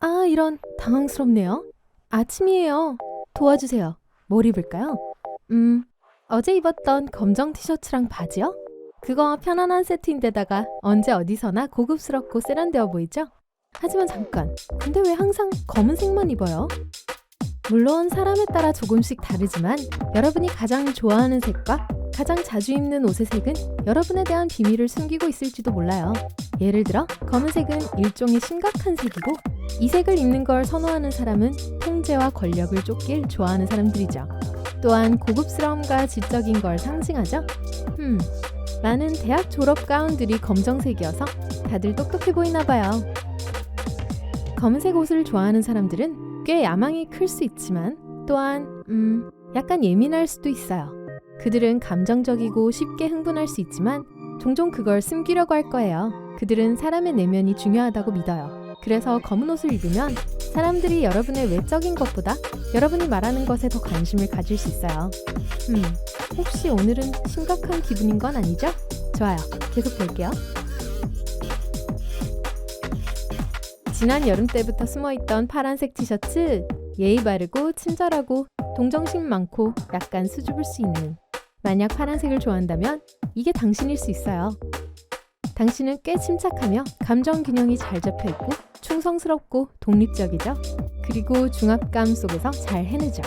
아, 이런 당황스럽네요. 아침이에요. 도와주세요. 뭘 입을까요? 음, 어제 입었던 검정 티셔츠랑 바지요? 그거 편안한 세트인데다가 언제 어디서나 고급스럽고 세련되어 보이죠? 하지만 잠깐, 근데 왜 항상 검은색만 입어요? 물론 사람에 따라 조금씩 다르지만 여러분이 가장 좋아하는 색과 가장 자주 입는 옷의 색은 여러분에 대한 비밀을 숨기고 있을지도 몰라요. 예를 들어 검은색은 일종의 심각한 색이고 이 색을 입는 걸 선호하는 사람은 통제와 권력을 쫓길 좋아하는 사람들이죠. 또한 고급스러움과 지적인 걸 상징하죠. 음, 많은 대학 졸업 가운들이 검정색이어서 다들 똑똑해 보이나 봐요. 검은색 옷을 좋아하는 사람들은 꽤 야망이 클 수 있지만 또한 음, 약간 예민할 수도 있어요. 그들은 감정적이고 쉽게 흥분할 수 있지만 종종 그걸 숨기려고 할 거예요. 그들은 사람의 내면이 중요하다고 믿어요. 그래서 검은 옷을 입으면 사람들이 여러분의 외적인 것보다 여러분이 말하는 것에 더 관심을 가질 수 있어요. 음, 혹시 오늘은 심각한 기분인 건 아니죠? 좋아요. 계속 볼게요. 지난 여름 때부터 숨어있던 파란색 티셔츠, 예의 바르고 친절하고 동정심 많고 약간 수줍을 수 있는. 만약 파란색을 좋아한다면 이게 당신일 수 있어요. 당신은 꽤 침착하며 감정 균형이 잘 잡혀 있고 충성스럽고 독립적이죠. 그리고 중압감 속에서 잘 해내죠.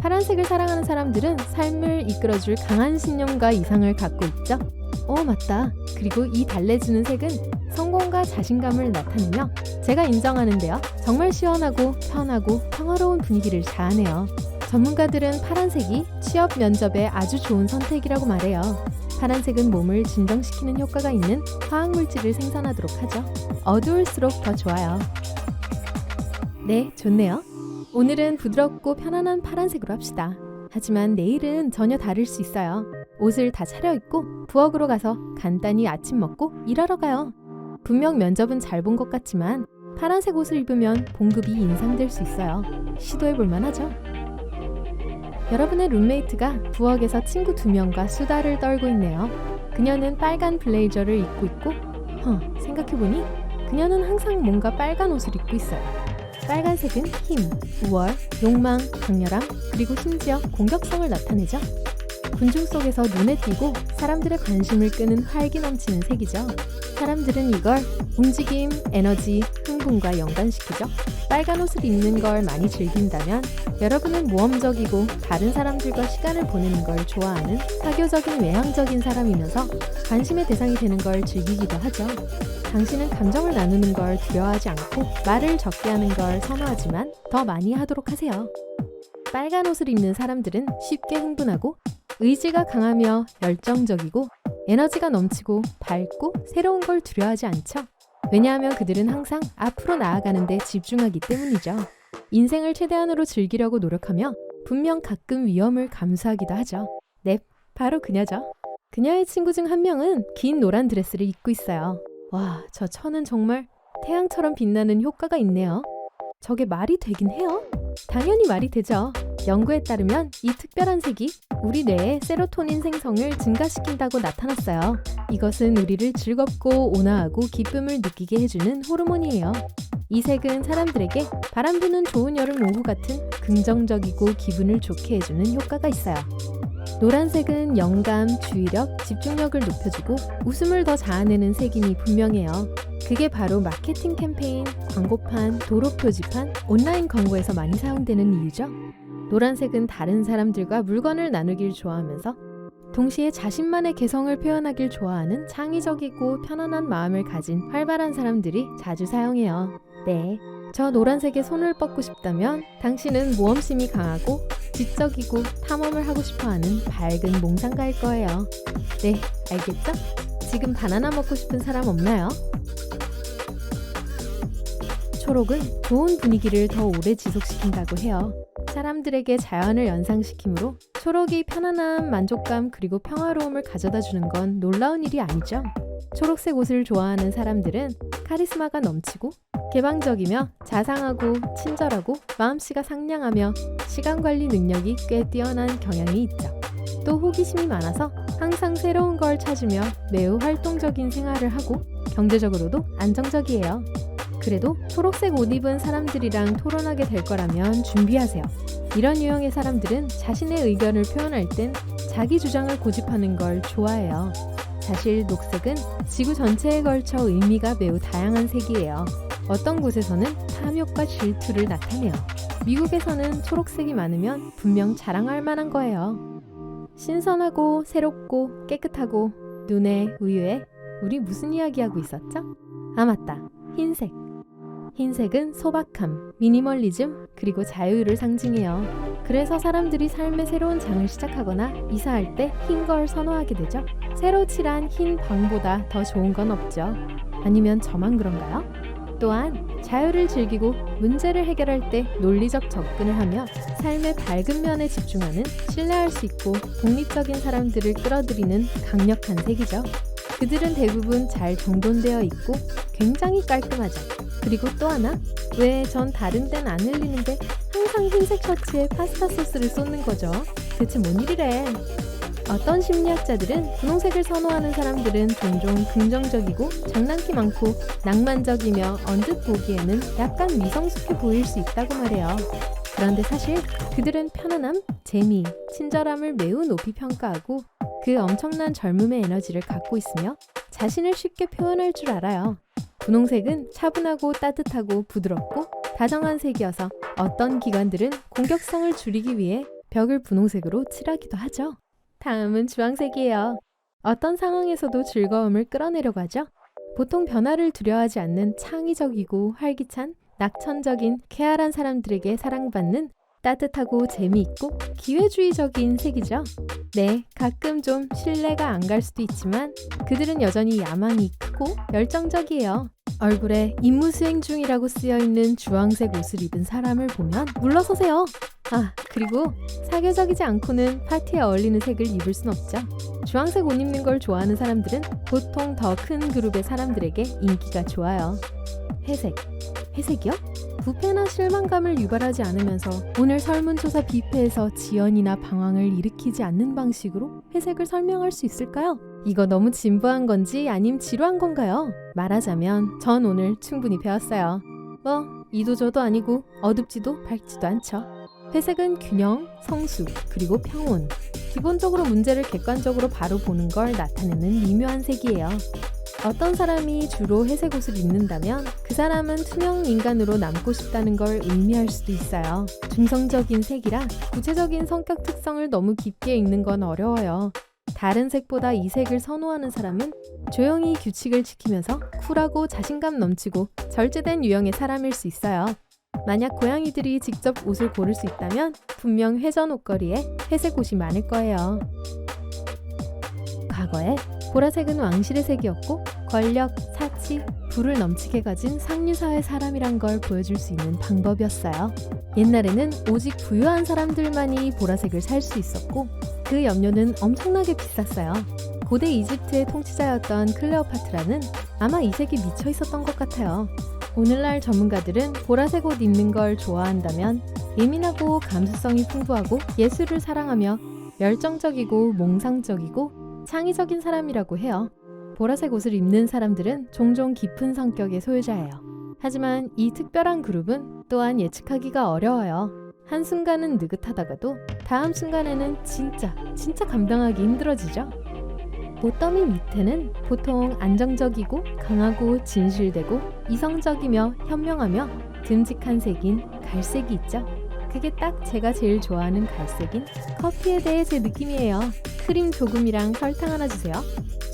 파란색을 사랑하는 사람들은 삶을 이끌어줄 강한 신념과 이상을 갖고 있죠. 어, 맞다. 그리고 이 달래주는 색은 성공과 자신감을 나타내며 제가 인정하는데요. 정말 시원하고 편하고 평화로운 분위기를 자아내요. 전문가들은 파란색이 취업 면접에 아주 좋은 선택이라고 말해요. 파란색은 몸을 진정시키는 효과가 있는 화학물질을 생산하도록 하죠. 어두울수록 더 좋아요. 네, 좋네요. 오늘은 부드럽고 편안한 파란색으로 합시다. 하지만 내일은 전혀 다를 수 있어요. 옷을 다 차려입고 부엌으로 가서 간단히 아침 먹고 일하러 가요. 분명 면접은 잘 본 것 같지만 파란색 옷을 입으면 봉급이 인상될 수 있어요. 시도해 볼 만하죠. 여러분의 룸메이트가 부엌에서 친구 두 명과 수다를 떨고 있네요. 그녀는 빨간 블레이저를 입고 있고, 허, 생각해보니 그녀는 항상 뭔가 빨간 옷을 입고 있어요. 빨간색은 힘, 우월, 욕망, 강렬함, 그리고 심지어 공격성을 나타내죠. 군중 속에서 눈에 띄고 사람들의 관심을 끄는 활기 넘치는 색이죠. 사람들은 이걸 움직임, 에너지, 흥분과 연관시키죠. 빨간 옷을 입는 걸 많이 즐긴다면 여러분은 모험적이고 다른 사람들과 시간을 보내는 걸 좋아하는 사교적인 외향적인 사람이면서 관심의 대상이 되는 걸 즐기기도 하죠. 당신은 감정을 나누는 걸 두려워하지 않고 말을 적게 하는 걸 선호하지만 더 많이 하도록 하세요. 빨간 옷을 입는 사람들은 쉽게 흥분하고 의지가 강하며 열정적이고 에너지가 넘치고 밝고 새로운 걸 두려워하지 않죠. 왜냐하면 그들은 항상 앞으로 나아가는 데 집중하기 때문이죠. 인생을 최대한으로 즐기려고 노력하며 분명 가끔 위험을 감수하기도 하죠. 네, 바로 그녀죠. 그녀의 친구 중 한 명은 긴 노란 드레스를 입고 있어요. 와, 저 천은 정말 태양처럼 빛나는 효과가 있네요. 저게 말이 되긴 해요? 당연히 말이 되죠. 연구에 따르면 이 특별한 색이 우리 뇌의 세로토닌 생성을 증가시킨다고 나타났어요. 이것은 우리를 즐겁고 온화하고 기쁨을 느끼게 해주는 호르몬이에요. 이 색은 사람들에게 바람 부는 좋은 여름 오후 같은 긍정적이고 기분을 좋게 해주는 효과가 있어요. 노란색은 영감, 주의력, 집중력을 높여주고 웃음을 더 자아내는 색임이 분명해요. 그게 바로 마케팅 캠페인, 광고판, 도로 표지판, 온라인 광고에서 많이 사용되는 이유죠. 노란색은 다른 사람들과 물건을 나누길 좋아하면서 동시에 자신만의 개성을 표현하길 좋아하는 창의적이고 편안한 마음을 가진 활발한 사람들이 자주 사용해요. 네. 저 노란색에 손을 뻗고 싶다면 당신은 모험심이 강하고 지적이고 탐험을 하고 싶어 하는 밝은 몽상가일 거예요. 네, 알겠죠? 지금 바나나 먹고 싶은 사람 없나요? 초록은 좋은 분위기를 더 오래 지속시킨다고 해요. 사람들에게 자연을 연상시키므로 초록이 편안함, 만족감 그리고 평화로움을 가져다 주는 건 놀라운 일이 아니죠. 초록색 옷을 좋아하는 사람들은 카리스마가 넘치고 개방적이며 자상하고 친절하고 마음씨가 상냥하며 시간 관리 능력이 꽤 뛰어난 경향이 있죠. 또 호기심이 많아서 항상 새로운 걸 찾으며 매우 활동적인 생활을 하고 경제적으로도 안정적이에요. 그래도 초록색 옷 입은 사람들이랑 토론하게 될 거라면 준비하세요. 이런 유형의 사람들은 자신의 의견을 표현할 땐 자기 주장을 고집하는 걸 좋아해요. 사실 녹색은 지구 전체에 걸쳐 의미가 매우 다양한 색이에요. 어떤 곳에서는 탐욕과 질투를 나타내요. 미국에서는 초록색이 많으면 분명 자랑할 만한 거예요. 신선하고 새롭고 깨끗하고 눈에 우유에 우리 무슨 이야기 하고 있었죠? 아 맞다. 흰색. 흰색은 소박함, 미니멀리즘, 그리고 자유를 상징해요. 그래서 사람들이 삶의 새로운 장을 시작하거나 이사할 때 흰 걸 선호하게 되죠. 새로 칠한 흰 방보다 더 좋은 건 없죠. 아니면 저만 그런가요? 또한 자유를 즐기고 문제를 해결할 때 논리적 접근을 하며 삶의 밝은 면에 집중하는 신뢰할 수 있고 독립적인 사람들을 끌어들이는 강력한 색이죠. 그들은 대부분 잘 정돈되어 있고 굉장히 깔끔하죠. 그리고 또 하나, 왜 전 다른 데는 안 흘리는데 항상 흰색 셔츠에 파스타 소스를 쏟는 거죠? 대체 뭔 일이래? 어떤 심리학자들은 분홍색을 선호하는 사람들은 종종 긍정적이고 장난기 많고 낭만적이며 언뜻 보기에는 약간 미성숙해 보일 수 있다고 말해요. 그런데 사실 그들은 편안함, 재미, 친절함을 매우 높이 평가하고 그 엄청난 젊음의 에너지를 갖고 있으며 자신을 쉽게 표현할 줄 알아요. 분홍색은 차분하고 따뜻하고 부드럽고 다정한 색이어서 어떤 기관들은 공격성을 줄이기 위해 벽을 분홍색으로 칠하기도 하죠. 다음은 주황색이에요. 어떤 상황에서도 즐거움을 끌어내려고 하죠. 보통 변화를 두려워하지 않는 창의적이고 활기찬, 낙천적인, 쾌활한 사람들에게 사랑받는 따뜻하고 재미있고 기회주의적인 색이죠. 네, 가끔 좀 신뢰가 안 갈 수도 있지만 그들은 여전히 야망이 크고 열정적이에요. 얼굴에 임무 수행 중이라고 쓰여 있는 주황색 옷을 입은 사람을 보면 물러서세요. 아, 그리고 사교적이지 않고는 파티에 어울리는 색을 입을 순 없죠. 주황색 옷 입는 걸 좋아하는 사람들은 보통 더 큰 그룹의 사람들에게 인기가 좋아요. 회색. 회색이요? 부패나 실망감을 유발하지 않으면서 오늘 설문조사 뷔페에서 지연이나 방황을 일으키지 않는 방식으로 회색을 설명할 수 있을까요? 이거 너무 진부한 건지 아님 지루한 건가요? 말하자면 전 오늘 충분히 배웠어요. 뭐 이도저도 아니고 어둡지도 밝지도 않죠. 회색은 균형, 성숙, 그리고 평온. 기본적으로 문제를 객관적으로 바로 보는 걸 나타내는 미묘한 색이에요. 어떤 사람이 주로 회색 옷을 입는다면 그 사람은 투명 인간으로 남고 싶다는 걸 의미할 수도 있어요. 중성적인 색이라 구체적인 성격 특성을 너무 깊게 읽는 건 어려워요. 다른 색보다 이 색을 선호하는 사람은 조용히 규칙을 지키면서 쿨하고 자신감 넘치고 절제된 유형의 사람일 수 있어요. 만약 고양이들이 직접 옷을 고를 수 있다면 분명 회전 옷걸이에 회색 옷이 많을 거예요. 과거에 보라색은 왕실의 색이었고 권력, 사치, 부를 넘치게 가진 상류사의 사람이란 걸 보여줄 수 있는 방법이었어요. 옛날에는 오직 부유한 사람들만이 보라색을 살 수 있었고 그 염료는 엄청나게 비쌌어요. 고대 이집트의 통치자였던 클레오파트라는 아마 이 색이 미쳐 있었던 것 같아요. 오늘날 전문가들은 보라색 옷 입는 걸 좋아한다면 예민하고 감수성이 풍부하고 예술을 사랑하며 열정적이고 몽상적이고 창의적인 사람이라고 해요. 보라색 옷을 입는 사람들은 종종 깊은 성격의 소유자예요. 하지만 이 특별한 그룹은 또한 예측하기가 어려워요. 한순간은 느긋하다가도 다음 순간에는 진짜, 진짜 감당하기 힘들어지죠. 보더미 밑에는 보통 안정적이고 강하고 진실되고 이성적이며 현명하며 듬직한 색인 갈색이 있죠. 그게 딱 제가 제일 좋아하는 갈색인 커피에 대해 제 느낌이에요. 크림 조금이랑 설탕 하나 주세요.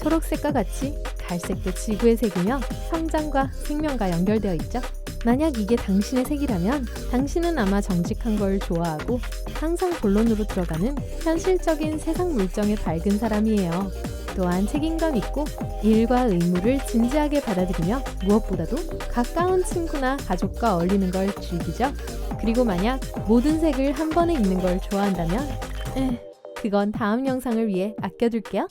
초록색과 같이 갈색도 지구의 색이며 성장과 생명과 연결되어 있죠. 만약 이게 당신의 색이라면 당신은 아마 정직한 걸 좋아하고 항상 본론으로 들어가는 현실적인 세상 물정에 밝은 사람이에요. 또한 책임감 있고 일과 의무를 진지하게 받아들이며 무엇보다도 가까운 친구나 가족과 어울리는 걸 즐기죠. 그리고 만약 모든 색을 한 번에 입는 걸 좋아한다면 에, 그건 다음 영상을 위해 아껴둘게요.